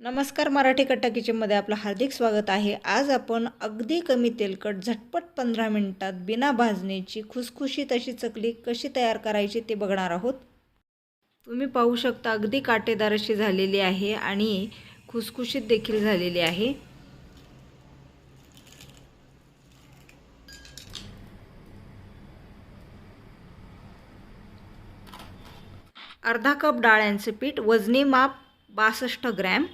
नमस्कार मराठी कट्टा किचनमध्ये आपलं हार्दिक स्वागत आहे. आज आपण अगदी कमी तेलकट झटपट पंधरा मिनटात बिना भाजणीची खुसखुशीत अशी चकली कशी तयार करायची ते बघणार आहोत. तुम्ही पाहू शकता अगदी काटेदार अशी झालेली आहे आणि खुसखुशीत देखील झालेली आहे. अर्धा कप डाळ्यांचं पीठ वजनी माप बासष्ट ग्रॅम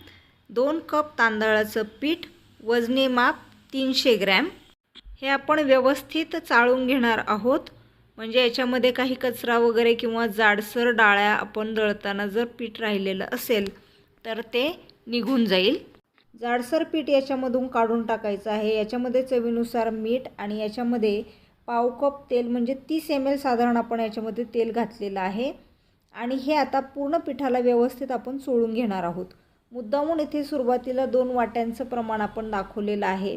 दोन कप तांदळाचं पीठ वजनी माप तीनशे ग्रॅम. हे आपण व्यवस्थित चाळून घेणार आहोत. म्हणजे याच्यामध्ये काही कचरा वगैरे किंवा जाडसर डाळ्या आपण दळताना जर पीठ राहिलेलं असेल तर ते निघून जाईल. जाडसर पीठ याच्यामधून काढून टाकायचं आहे. याच्यामध्ये चवीनुसार मीठ आणि याच्यामध्ये पाव कप तेल म्हणजे तीस एम एल साधारण आपण याच्यामध्ये तेल घातलेलं आहे. आणि हे आता पूर्ण पिठाला व्यवस्थित आपण चोळून घेणार आहोत. मुद्दामून इथे सुरुवातीला दोन वाट्यांचं प्रमाण आपण दाखवलेलं आहे.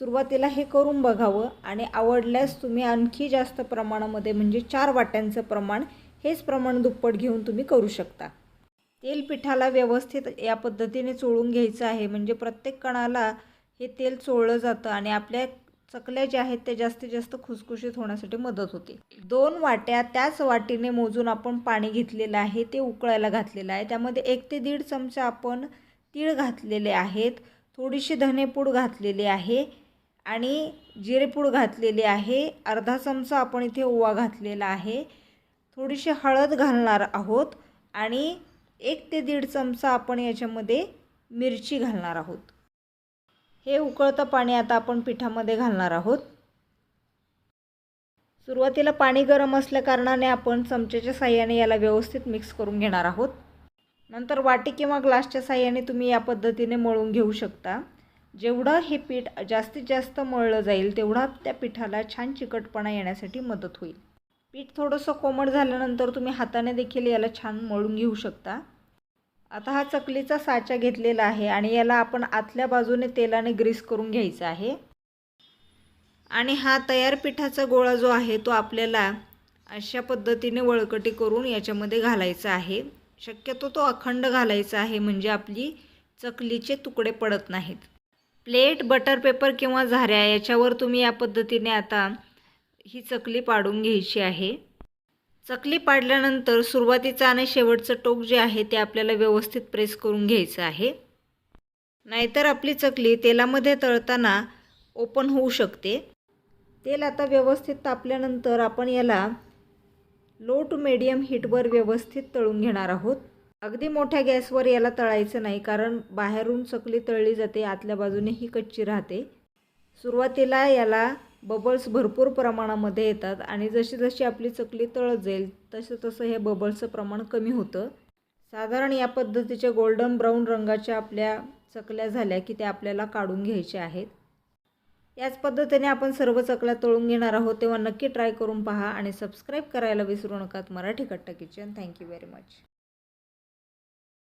सुरुवातीला हे करून बघावं आणि आवडल्यास तुम्ही आणखी जास्त प्रमाणामध्ये म्हणजे चार वाट्यांचं प्रमाण हेच प्रमाण दुप्पट घेऊन तुम्ही करू शकता. तेल पिठाला व्यवस्थित या पद्धतीने चोळून घ्यायचं आहे. म्हणजे प्रत्येक कणाला हे तेल चोळलं जातं आणि आपल्या चकल्या ज्या आहेत त्या जास्तीत जास्त खुसखुशीत होण्यासाठी मदत होते. दोन वाट्या त्याच वाटीने मोजून आपण पाणी घेतलेलं आहे ते उकळायला घातलेलं आहे. त्यामध्ये एक ते दीड चमचा आपण तीळ घातलेले आहेत थोडीशी धनेपूड घातलेली आहे आणि जिरेपूड घातलेली आहे. अर्धा चमचा आपण इथे ओवा घातलेला आहे. थोडीशी हळद घालणार आहोत आणि एक ते दीड चमचा आपण याच्यामध्ये मिरची घालणार आहोत. हे उकळतं पाणी आता आपण पिठामध्ये घालणार आहोत. सुरुवातीला पाणी गरम असल्याकारणाने आपण चमच्याच्या साह्याने याला व्यवस्थित मिक्स करून घेणार आहोत. नंतर वाटी किंवा ग्लासच्या साह्याने तुम्ही या पद्धतीने मळून घेऊ शकता. जेवढं हे पीठ जास्तीत जास्त मळलं जाईल तेवढा त्या पिठाला छान चिकटपणा येण्यासाठी मदत होईल. पीठ थोडंसं कोमट झाल्यानंतर तुम्ही हाताने देखील याला छान मळून घेऊ शकता. आता हा चकलीचा साचा घेतलेला आहे आणि याला आपण आतल्या बाजूने तेलाने ग्रीस करून घ्यायचा आहे. आणि हा तयार पिठाचा गोळा जो आहे तो आपल्याला अशा पद्धतीने वळकटी करून याच्यामध्ये घालायचा आहे. शक्यतो तो अखंड घालायचा आहे म्हणजे आपली चकलीचे तुकडे पडत नाहीत. प्लेट बटर पेपर किंवा झाऱ्या याच्यावर तुम्ही या पद्धतीने आता ही चकली पाडून घ्यायची आहे. चकली पाडल्यानंतर सुरुवातीचं आणि शेवटचं टोक जे आहे ते आपल्याला व्यवस्थित प्रेस करून घ्यायचं आहे. नाहीतर आपली चकली तेलामध्ये तळताना ओपन होऊ शकते. तेल आता व्यवस्थित तापल्यानंतर आपण याला लो टू मीडियम हीटवर व्यवस्थित तळून घेणार आहोत. अगदी मोठ्या गॅसवर याला तळायचं नाही कारण बाहेरून चकली तळली जाते आतल्या बाजूने ही कच्ची राहते. सुरुवातीला याला बबल्स भरपूर प्रमाणामध्ये येतात आणि जशी जशी आपली चकली तळत जाईल तसं तसं हे बबल्सचं प्रमाण कमी होतं. साधारण या पद्धतीच्या गोल्डन ब्राऊन रंगाच्या आपल्या चकल्या झाल्या की त्या आपल्याला काढून घ्यायच्या आहेत. याच पद्धतीने आपण सर्व चकल्या तळून घेणार आहोत तेव्हा नक्की ट्राय करून पहा आणि सबस्क्राईब करायला विसरू नका मराठी कट्टा किचन थँक्यू व्हेरी मच